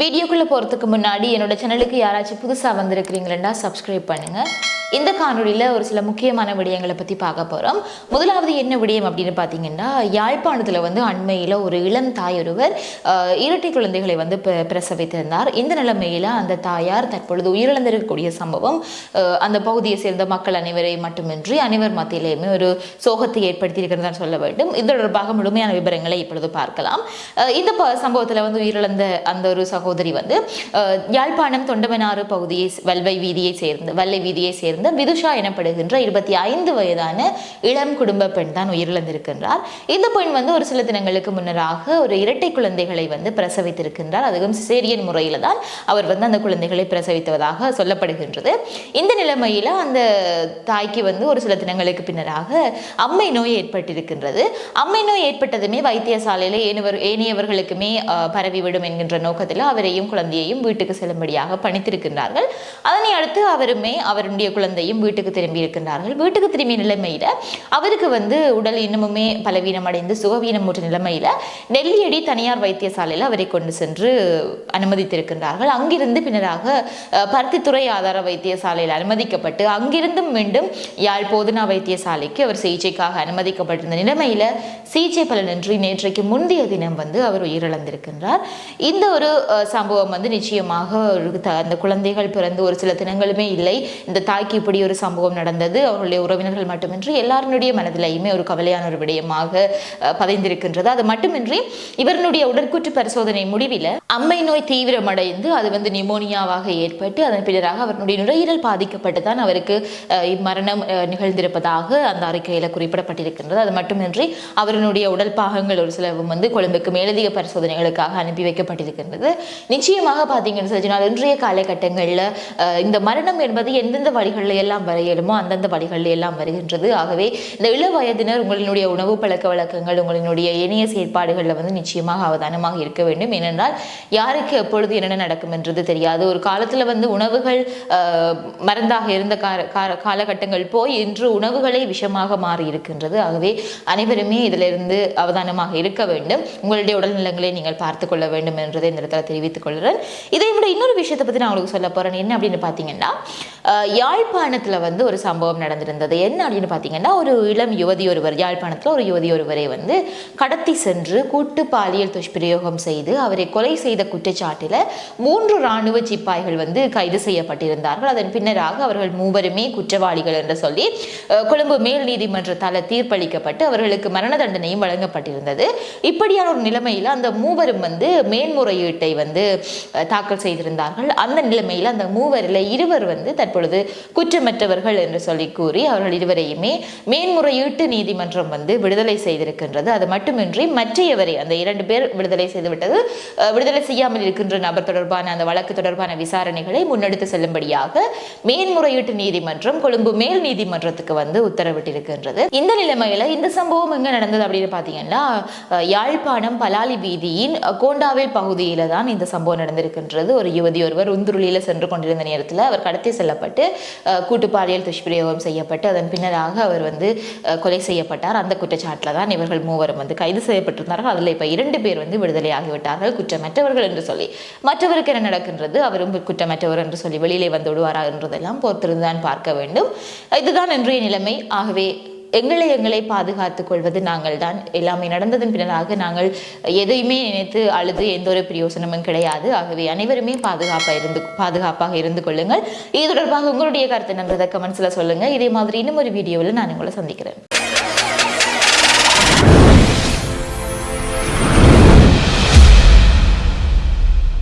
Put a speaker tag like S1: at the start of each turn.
S1: வீடியோக்குள்ளே போகிறதுக்கு முன்னாடி என்னோட சேனலுக்கு யாராச்சும் புதுசாக வந்திருக்கிறீங்களா சப்ஸ்கிரைப் பண்ணுங்க. இந்த காணொலியில் ஒரு சில முக்கியமான விடயங்களை பற்றி பார்க்க போகிறோம் முதலாவது என்ன விடயம் அப்படின்னு பார்த்தீங்கன்னா யாழ்ப்பாணத்தில் வந்து அண்மையில் ஒரு இளம் தாய் ஒருவர் இரட்டை குழந்தைகளை வந்து பிரசவித்திருந்தார். இந்த நிலைமையில் அந்த தாயார் தற்பொழுது உயிரிழந்திருக்கக்கூடிய சம்பவம் அந்த பகுதியை சேர்ந்த மக்கள் அனைவரை மட்டுமின்றி அனைவர் மத்தியிலேயுமே ஒரு சோகத்தை ஏற்படுத்தியிருக்கிறதா சொல்ல வேண்டும். இது தொடர்பாக முழுமையான விவரங்களை இப்பொழுது பார்க்கலாம். இந்த ப சம்பவத்தில் வந்து உயிரிழந்த அந்த ஒரு சகோதரி வந்து யாழ்ப்பாணம் தொண்டமனாறு பகுதியை வல்வை வீதியை சேர்ந்த வல்லை வீதியை சேர்ந்த விதுஷா எனப்படுகின்ற இருபத்தி ஐந்து வயதான இளம் குடும்ப பெண் தான் உயிரிழந்திருக்கின்றார். இந்த பெண் வந்து ஒரு சில தினங்களுக்கு முன்னராக ஒரு இரட்டை குழந்தைகளை வந்து பிரசவித்திருக்கின்றார். அதுவும் சிசேரியன் முறையில் தான் அவர் வந்து அந்த குழந்தைகளை பிரசவித்ததாக சொல்லப்படுகின்றது. இந்த நிலைமையில் அந்த தாய்க்கு வந்து ஒரு சில தினங்களுக்கு பின்னராக அம்மை நோய் ஏற்பட்டிருக்கின்றது. அம்மை நோய் ஏற்பட்டதுமே வைத்தியசாலையில் ஏனவர் ஏனையவர்களுக்குமே பரவிவிடும் என்கின்ற நோக்கத்தில் அவரையும் குழந்தையையும் வீட்டுக்கு செல்லும்படியாக பணித்திருக்கின்றார்கள். அதனை அடுத்து அவருமே அவருடைய குழந்தையும் வீட்டுக்கு திரும்பி இருக்கின்றார்கள் வீட்டுக்கு திரும்பிய நிலைமையில அவருக்கு வந்து உடல் இன்னமுமே பலவீனமடைந்து சுகவீனமுற்ற நிலைமையில நெல்லியடி தனியார் வைத்தியசாலையில் அவரை கொண்டு சென்று அனுமதித்திருக்கின்றார்கள். அங்கிருந்து பின்னராக பருத்தித்துறை ஆதார வைத்தியசாலையில் அனுமதிக்கப்பட்டு அங்கிருந்தும் மீண்டும் யாழ் போதனா வைத்தியசாலைக்கு அவர் சிகிச்சைக்காக அனுமதிக்கப்பட்டிருந்த நிலைமையில சிகிச்சை பலனின்றி நேற்றைக்கு முந்தைய தினம் வந்து அவர் உயிரிழந்திருக்கின்றார். இந்த ஒரு சம்பவம் வந்து நிச்சயமாக த- அந்த குழந்தைகள் பிறந்து ஒரு சில தினங்களுமே இல்லை. இந்த தாய்க்கு இப்படி ஒரு சம்பவம் நடந்தது. அவர்களுடைய உறவினர்கள் மட்டுமின்றி எல்லாருடைய மனதிலையுமே ஒரு கவலையான ஒரு விடயமாக பதைந்திருக்கின்றது பதிந்திருக்கின்றது. அது மட்டுமின்றி இவருடைய உடற்கூற்று பரிசோதனை முடிவில் அம்மை நோய் தீவிரமடைந்து அது வந்து நிமோனியாவாக ஏற்பட்டு அதன் பின்னராக அவருடைய நுரையீரல் பாதிக்கப்பட்டு தான் அவருக்கு மரணம் இம்மரணம் நிகழ்ந்திருப்பதாக அந்த அறிக்கையில் குறிப்பிடப்பட்டிருக்கின்றது. அது மட்டுமின்றி அவருடைய உடல் பாகங்கள் ஒரு சிலவும் வந்து கொழும்புக்கு மேலதிக பரிசோதனைகளுக்காக அனுப்பி வைக்கப்பட்டிருக்கின்றது. நிச்சயமாக பார்த்தீங்கன்னு சொன்னால் இன்றைய காலகட்டங்களில் இந்த மரணம் என்பது எந்தெந்த வழிகளில் எல்லாம் வரையலுமோ அந்தந்த வழிகளில் எல்லாம் வருகின்றது. ஆகவே இந்த இள வயதினர் உங்களினுடைய உணவு பழக்க வழக்கங்கள் உங்களினுடைய இணைய செயற்பாடுகளில் வந்து நிச்சயமாக அவதானமாக இருக்க வேண்டும். ஏனென்றால் யாருக்கு எப்பொழுது என்னென்ன நடக்கும் என்றது தெரியாது. ஒரு காலத்தில் வந்து உணவுகள் மருந்தாக இருந்த கார- காலகட்டங்கள் போய் இன்று உணவுகளை விஷமாக மாறி இருக்கின்றது. ஆகவே அனைவருமே இதிலிருந்து அவதானமாக இருக்க வேண்டும். உங்களுடைய உடல்நலங்களை நீங்கள் பார்த்து கொள்ள வேண்டும் என்றதை இந்த இடத்துல தெரிவித்துக் கொள்கிறேன். இதை விட இன்னொரு விஷயத்தை பற்றி நான் உங்களுக்கு சொல்ல போறேன். என்ன அப்படின்னு பார்த்தீங்கன்னா யாழ்ப்பாணத்தில் வந்து ஒரு சம்பவம் நடந்திருந்தது. என்ன அப்படின்னு பார்த்தீங்கன்னா ஒரு இளம் யுவதி ஒருவர் யாழ்ப்பாணத்தில் ஒரு யுவதி ஒருவரை வந்து கடத்தி சென்று கூட்டு பாலியல் துஷ்பிரயோகம் செய்து அவரை கொலை செய்த குற்றச்சாட்டில் மூன்று இராணுவ சிப்பாய்கள் வந்து கைது செய்யப்பட்டிருந்தார்கள். அதன் பின்னராக அவர்கள் மூவருமே குற்றவாளிகள் என்று சொல்லி கொழும்பு மேல் நீதிமன்றத்தால் தீர்ப்பளிக்கப்பட்டு அவர்களுக்கு மரண தண்டனையும் வழங்கப்பட்டிருந்தது. இப்படியான ஒரு நிலைமையில் அந்த மூவரும் வந்து மேன்முறையீட்டை வந்து வந்து தாக்கல் செய்திருந்தார்கள். அந்த நிலைமையில் அந்த மூவரில் இருவர் வந்து தற்பொழுது குற்றமற்றவர்கள் என்று சொல்லி கூறி அவர்கள் இருவரையுமே மேன்முறையீட்டு நீதிமன்றம் வந்து விடுதலை செய்திருக்கின்றது. அது மட்டுமின்றி மற்றையவரை அந்த இரண்டு பேர் விடுதலை செய்துவிட்டது விடுதலை செய்யாமல் இருக்கின்ற நபர் தொடர்பான அந்த வழக்கு தொடர்பான விசாரணைகளை முன்னெடுத்து செல்லும்படியாக மேன்முறையீட்டு நீதிமன்றம் கொழும்பு மேல் நீதிமன்றத்துக்கு வந்து உத்தரவிட்டிருக்கின்றது. இந்த நிலைமையில இந்த சம்பவம் எங்க நடந்தது அப்படின்னு பார்த்தீங்கன்னா யாழ்ப்பாணம் பலாலி வீதியின் கோண்டாவில் பகுதியில தான் இந்த சம்பவம் நடந்திருக்கின்றது. ஒரு யுவதி ஒருவர் உந்துருளியில் சென்று கொண்டிருந்த நேரத்தில் அவர் கடத்தி செல்லப்பட்டு அஹ், கூட்டு பாலியல் துஷ்பிரயோகம் செய்யப்பட்டு அதன் பின்னராக அவர் வந்து கொலை செய்யப்பட்டார். அந்த குற்றச்சாட்டில் தான் இவர்கள் மூவரும் வந்து கைது செய்யப்பட்டிருந்தார்கள். அதில் இப்போ இரண்டு பேர் வந்து விடுதலை ஆகிவிட்டார்கள் குற்றமற்றவர்கள் என்று சொல்லி. மற்றவருக்கு என்ன நடக்கின்றது? அவரும் குற்றமற்றவர் என்று சொல்லி வெளியிலே வந்து விடுவாரா என்றதெல்லாம் பொறுத்திருந்தான் பார்க்க வேண்டும். இதுதான் இன்றைய நிலைமை. ஆகவே எங்களை எங்களை பாதுகாத்துக் கொள்வது நாங்கள் தான் எல்லாமே நடந்ததன் பின்னராக நாங்கள் எதையுமே நினைத்து அழுது எந்த ஒரு பிரயோசனமும் கிடையாது. ஆகவே அனைவருமே பாதுகாப்பாக இருந்து பாதுகாப்பாக இருந்து கொள்ளுங்கள். இது தொடர்பாக உங்களுடைய கருத்து நன்றதை கமெண்ட்ஸில் சொல்லுங்கள் இதே மாதிரி இன்னும் ஒரு வீடியோவில் நான் உங்களை சந்திக்கிறேன்.